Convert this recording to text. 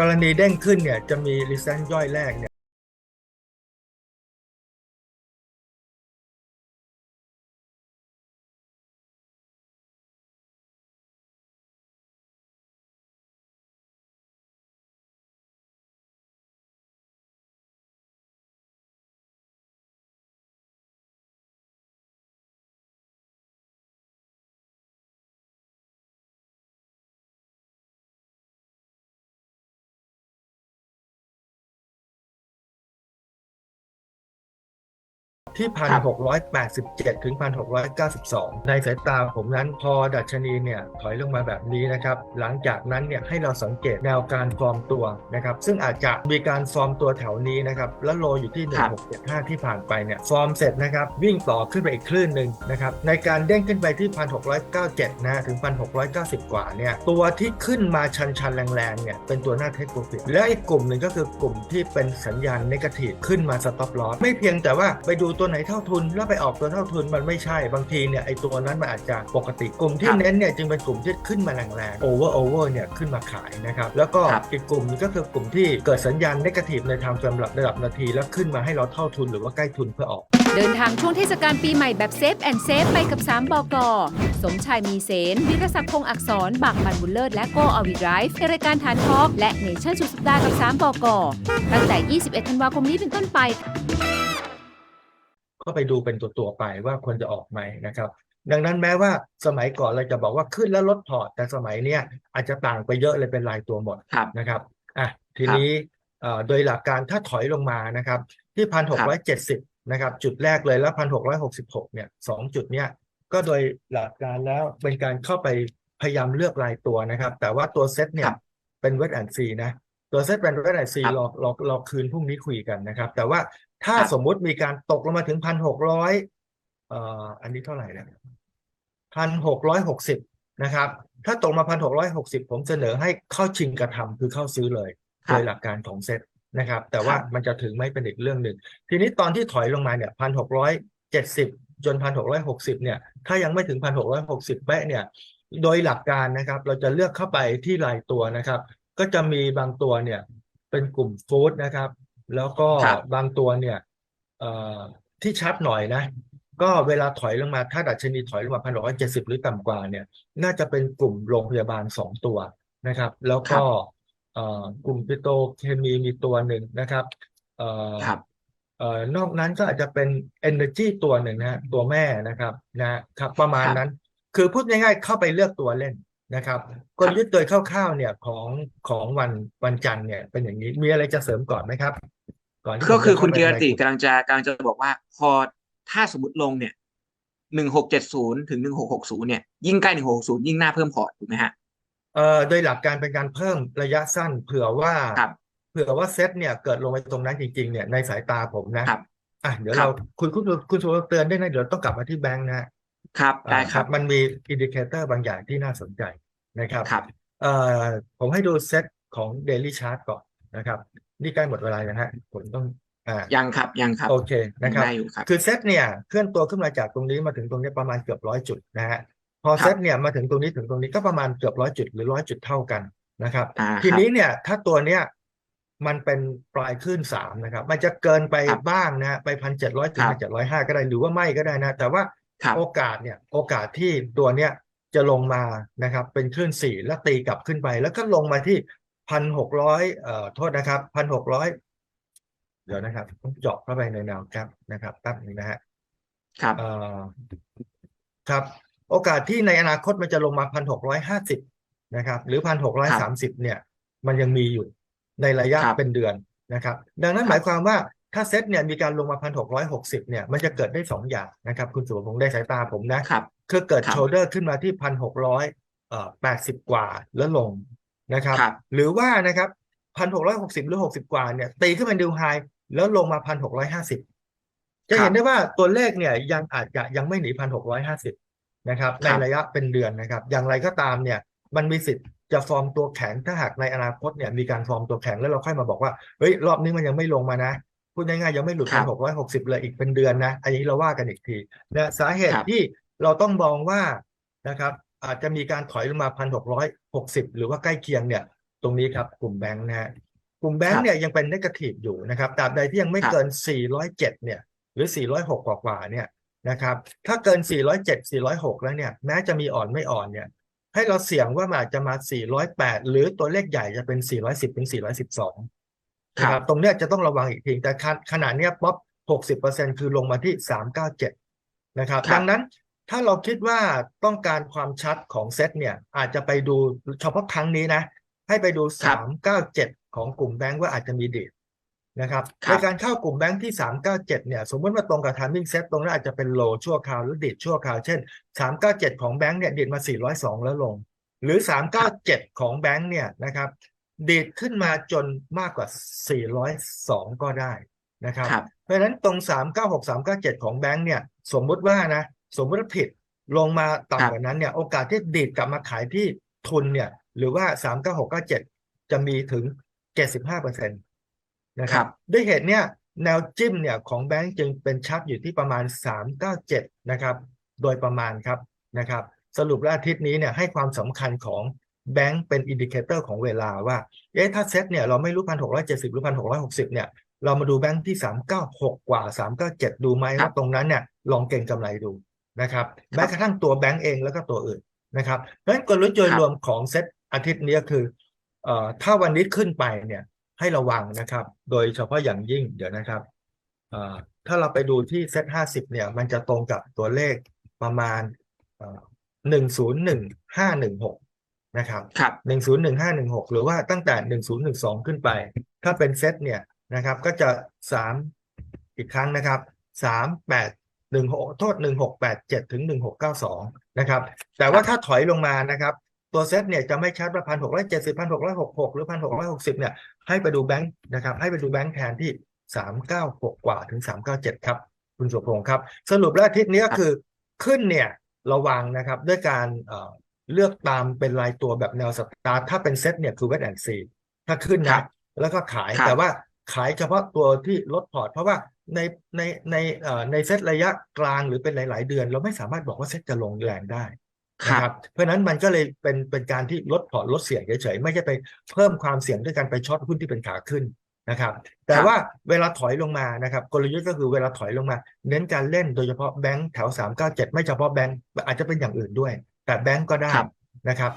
กรณีเด้งขึ้นเนี่ยจะมี resistance ย่อยแรก เนี่ยที่1,687ถึง1,692ในสายตาผมนั้นพอดัชนีเนี่ยถอยลงมาแบบนี้นะครับหลังจากนั้นเนี่ยให้เราสังเกตแนวการฟอร์มตัวนะครับซึ่งอาจจะมีการฟอร์มตัวแถวนี้นะครับแล้วโลอยู่ที่ครับ1675 ที่ผ่านไปเนี่ยฟอร์มเสร็จนะครับวิ่งต่อขึ้นไปอีกคลื่นหนึ่งนะครับในการเด้งขึ้นไปที่ 1,697 นะถึง 1,690 กว่าเนี่ยตัวที่ขึ้นมาชันๆแรงๆเนี่ยเป็นตัวหน้าเทคโปรฟิตและอีกกลุ่มหนึ่งก็คือกลุ่มที่เป็นสัญญาณนกาทีฟขึ้นมาสต็อปลอสไม่เพียงแต่ว่าไปดูตัวไหนเท่าทุนแล้วไปออกตัวเท่าทุนมันไม่ใช่บางทีเนี่ยไอตัวนั้นมันอาจจะปกติกลุ่มที่ครับเน้นเนี่ยจึงเป็นกลุ่มที่ขึ้นมาแรงๆโอเวอร์โอเวอร์เนี่ยขึ้นมาขายนะครับแล้วก็ครับอีกกลุ่มหนึงก็คือกลุ่มที่เกิดสัญญาณนกาทีฟในทางสำหรับระดับนาที แล้วขึ้นมาให้เราเท่าทุนหรือว่าใกล้ทุนเพื่อออก เดินทางช่วงเทศกาลปีใหม่แบบเซฟแอนเซฟไปกับ 3 บก สมชายมีเสนวิรศักดิ์พงษ์อักษรบากบันบุญเลิศและโกอวิดไรฟ์ในรายการฐานทอล์กและเนชั่นสุดสัปดาห์กับ 3 บก ตั้งแต่ 21 ธันวาคมนี้เป็นต้นไป ก็ไปดูเป็นตัวตัวๆไปว่าควรจะออกไหมนะครับ ดังนั้นแม้ว่าสมัยก่อนเราจะบอกว่าขึ้นแล้วลดพอร์ต แต่สมัยเนี้ยอาจจะต่างไปเยอะเลยเป็นรายตัวหมดครับนะครับอะทีนี้เอ่อโดยหลักการถ้าถอยลงมานะครับ ที่พันหกร้อยเจ็ดสิบนะครับ จุดแรกเลยแล้วพันหกร้อยหกสิบหกเนี่ยสองจุดเนี้ยก็โดยหลักการแล้วเป็นการเข้าไปพยายามเลือกรายตัวนะครับ แต่ว่าตัวเซตเนี่คยรับเป็นเวทแอนซีนะตัวเซตเป็นเวทแอนซีครับรอรอรอคืนพรุ่งนี้คุยกันนะครับ แต่ว่า ถ้าครับสมมุติมีการตกลงมาถึงพันหกร้อยเอ่ออันนี้เท่าไหร่นะพันหกร้อยหกสิบนะครับ ถ้าตกมาพันหกร้อยหกสิบผมเสนอให้เข้าชิงกระทำคือเข้าซื้อเลยครัโดบยหลักการของเซตนะครับ แต่ว่าครับมันจะถึงไหม่เป็นอีกเรื่องหนึ่ง ทีนี้ตอนที่ถอยลงมาเนี่ยพันหกร้อยเจ็ดสิบจนพันหกร้อยหกสิบเนี่ย ถ้ายังไม่ถึงพันหกร้อยหกสิบแปะเนี่ย โดยหลักการนะครับ เราจะเลือกเข้าไปที่รายตัวนะครับ ก็จะมีบางตัวเนี่ย เป็นกลุ่มฟู้ดนะครับ แล้วก็ครับบางตัวเนี่ยเอ่อที่ชัดหน่อยนะ ก็เวลาถอยลงมา ถ้าดัชนีถอยลงมาพันหกร้อยเจ็ดสิบหรือต่ำกว่าเนี่ย น่าจะเป็นกลุ่มโรงพยาบาลสองตัวนะครับ แล้วก็เอ่อกลุ่มปิโตรเคมีมีตัวหนึ่งนะครับเอ่อ ครับเอ่อนอกนั้นก็อาจจะเป็น Energy ตัวหนึ่งนะฮะตัวแม่นะครับนะครับ ประมาณครับ นั้น คือพูดง่ายๆเข้าไปเลือกตัวเล่นนะครับกลยุทธ์โดยคร่าวๆเนี่ยของของวันวันจันทร์เนี่ยเป็นอย่างนี้มีอะไรจะเสริมก่อนไหมครับ ก่อนที่ก็ผมคือจะคุณเข้าไปกีรติในกำลังจะกำลังจะบอกว่า พอถ้าสมมติลงเนี่ยหนึ่งหกเจ็ดศูนย์ถึงหนึ่งหกหกศูนย์เนี่ยยิ่งใกล้หนึ่งหกศูนย์ยิ่งน่าเพิ่มพอร์ตถูกไหมฮะเอ่อโดยหลักการเป็นการเพิ่มระยะสั้น เผื่อว่าครับเผื่อว่าเซตเนี่ยเกิดลงไปตรงนั้นจริงๆเนี่ยในสายตาผมนะครับอะเดี๋ยวครับเราคุณคุณคุณสุรเตือนได้วยนะเดี๋ยวต้องกลับมาที่แบงค์นะฮะครับได้อ่าครับมันมีอินดิเคเตอร์บางอย่างที่น่าสนใจนะครับครับเอ่อผมให้ดูเซตของ Daily Chart ก่อนนะครับ นี่ใกล้หมดเวลาแล้วฮะผมต้องอ่ายังครับยังครับโอเคนะครับได้อยู่ครับ คือเซตเนี่ยเคลื่อนตัวขึ้นมาจากตรงนี้มาถึงตรงนี้ประมาณเกือบร้อยจุดนะฮะพอครับเซตเนี่ยมาถึงตรงนี้ถึงตรงนี้ก็ประมาณเกือบร้อยจุดหรือร้อยจุดเท่ากันนะครับอ่าทีครับนี้เนี่ยถ้าตัวเนี้ยมันเป็นปลายคลื่นสามนะครับ มันจะเกินไปครับบ้างนะฮะไปพันเจ็ดร้อยถึงครัพับนเจ็ดร้อยห้าก็ได้หรือว่าไม่ก็ได้นะ แต่ว่าครับโอกาสเนี่ยโอกาสที่ตัวเนี้ยจะลงมานะครับ เป็นคลื่นสี่แล้วตีกลับขึ้นไป แล้วก็ลงมาที่ พันหกร้อยเอ่อโทษนะครับพันหกร้อยเดี๋ยวนะครับต้องเจาะเข้าไปในแนวครับนะครับแป๊บนึงนะฮะครับเอ่อครับ โอกาสที่ในอนาคตมันจะลงมาพันหกร้อยห้าสิบนะครับ หรือพันหกร้อยครัสามบสิบเนี่ย มันยังมีอยู่ในระยะครับเป็นเดือนนะครับ ดังนั้นครับหมายความว่าถ้าเซ็ตเนี่ยมีการลงมาพันหกร้อยหกสิบเนี่ยมันจะเกิดได้สองอย่างนะครับ คุณสุรพงษ์ได้สายตาผมนะครับคือเกิดครับโชเดอร์ขึ้นมาที่พันหกร้อยเอ่อแปดสิบกว่าแล้วลง นะครับครับ หรือว่านะครับพันหกร้อยหกสิบหรือหกสิบกว่าเนี่ยตีขึ้นเป็นดิวไฮแล้วลงมาพันหกร้อยห้าสิบจะเห็นได้ว่าตัวเลขเนี่ยยังอาจจะยังไม่หนีพันหกร้อยห้าสิบนะครับ ในครับระยะเป็นเดือนนะครับ อย่างไรก็ตามเนี่ยมันมีสิทธิ์จะฟอร์มตัวแข็งถ้าหากในอนาคตเนี่ยมีการฟอร์มตัวแข็งแล้วเราค่อยมาบอกว่าเฮ้ยรอบนี้มันยังไม่ลงมานะพูดง่ายๆยังไม่หลุดครัพับนหกร้อยหกสิบเลยอีกเป็นเดือนนะอันนี้เราว่ากันอีกทีนะสาเหตุครับที่เราต้องมองว่านะครับ อาจจะมีการถอยลงมาพันหกร้อยหกสิบหรือว่าใกล้เคียงเนี่ยตตรงนี้ครับกลุ่มแบงค์นะฮะกลุ่มแบงครัค์บเนี่ยยังเป็นนกาทีฟอยู่นะครับตราบใดที่ยังไม่ครับเกิน 407 เนี่ย หรือ 406 กว่าๆเนี่ยนะครับ ถ้าเกิน 407 406 แล้วเนี่ย แม้จะมีอ่อนไม่อ่อนเนี่ย ให้เราเสี่ยงว่ามันอาจจะมา 408 หรือตัวเลขใหญ่จะเป็น 410 ถึง 412นะครับ ตรงเนี้ยจะต้องระวังอีกที แต่ขขนาดเนี้ยป๊อป 60%คือลงมาที่ 397 นะครับครับดังนั้น ถ้าเราคิดว่าต้องการความชัดของเซตเนี่ย อาจจะไปดูเฉพาะครั้งนี้นะ ให้ไปดูครับ397ของกลุ่มแบงก์ว่าอาจจะมีเดทนะครับครัในบการเข้ากลุ่มแบงก์ที่ 397 เนี่ย สมมติว่าตรงกับ timing set ตรงนั้นอาจจะเป็นโลชั่วคราวหรือเดทชั่วคราว เช่น 397 ของแบงก์เนี่ยเดทมา 402 แล้วลง หรือ 397 ของแบงก์เนี่ยนะครับเดทขึ้นมาจนมากกว่า 402 ก็ได้นะครับครับ เพราะฉะนั้นตรง 396 397 ของแบงก์เนี่ย สมมุติว่านะ สมมุติว่าผิดลงมาครับต่ำกว่านั้นเนี่ยโอกาสที่ดีดกลับมาขายที่ทุนเนี่ยหรือว่า396 97จะมีถึง75%นะคครัรับบด้วยเหตุเนี่ยแนวจิ้มเนี่ยของแบงก์จึงเป็นชัดอยู่ที่ประมาณ397นะครับ โดยประมาณครับนะครับ สรุปแล้วอาทิตย์นี้เนี่ยให้ความสำคัญของแบงก์เป็นอินดิเคเตอร์ของเวลาว่าเอ๊ะถ้าเซ็ตเนี่ยเราไม่รู้พันหกร้อยเจ็ดสิบหรือพันหกร้อยหกสิบเนี่ยเรามาดูแบงก์ที่สามเก้าหกกว่าสามเก้าเจ็ดดูไหมครับว่าตรงนั้นเนี่ยลองเก่งกำไรดู นะครับแม้กระทั่งตัวแบงก์เองแล้วก็ตัวอื่นนะครับเพราะฉะนั้นกลยุทธ์โดยครับรวมของเซ็ตอาทิตย์นี้ก็คือเอ่อถ้าวันนี้ขึ้นไปเนี่ยให้ระวังนะครับ โดยเฉพาะอย่างยิ่งเดี๋ยวนะครับเอ่อถ้าเราไปดูที่เซ็ตห้าสิบเนี่ย มันจะตรงกับตัวเลขประมาณหนึ่งศูนย์หนึ่งห้าหนึ่งหกนะครับครับหนึ่งศูนย์หนึ่งห้าหนึ่งหกหรือว่าตั้งแต่หนึ่งศูนย์หนึ่งสองขึ้นไป ถ้าเป็นเซตเนี่ยนะครับ ก็จะสามอีกครั้งนะครับสามแปด หนึ่งหกโทษหนึ่งหกแปดเจ็ดถึงหนึ่งหกเก้าสองนะครับ แต่ว่าถ้าถอยลงมานะครับ ตัวเซตเนี่ยจะไม่ชัดว่าพันหกร้อยเจ็ดสิบพันหกร้อยหกหกหรือพันหกร้อยหกสิบเนี่ยให้ไปดูแบงค์นะครับ ให้ไปดูแบงค์แทนที่สามเก้าหกกว่าถึงสามเก้าเจ็ดครับ คุณสุพงศ์ครับ สรุปแล้วอาทิตย์นี้ก็คือขึ้นเนี่ยระวังนะครับด้วยการเอ่อเลือกตามเป็นรายตัวแบบแนวสตาร์ทถ้าเป็นเซตเนี่ยคือเวทแอนซีถ้าขึ้นครันะบแล้วก็ขายครับแต่ว่า ขายเฉพาะตัวที่ลดพอร์ต เพราะว่าในในในเอ่อในเซตระยะกลางหรือเป็นหลาย ๆ เดือน เราไม่สามารถบอกว่าเซตจะลงแรงได้ครันะบครับเพราะฉะนั้นมันก็เลยเป็นเป็นการที่ลดพอร์ตลดเสี่ยงเฉยๆไม่ใช่ไปเพิ่มความเสี่ยงด้วยการไปช็อตหุ้นที่เป็นขาขึ้นนะครับ แต่ครับว่าเวลาถอยลงมานะครับ กลยุทธ์ก็คือเวลาถอยลงมา เน้นการเล่นโดยเฉพาะแบงค์แถว 397 ไม่เฉพาะแบงค์อาจจะเป็นอย่างอื่นด้วย แต่แบงค์ก็ได้ครับนะครับ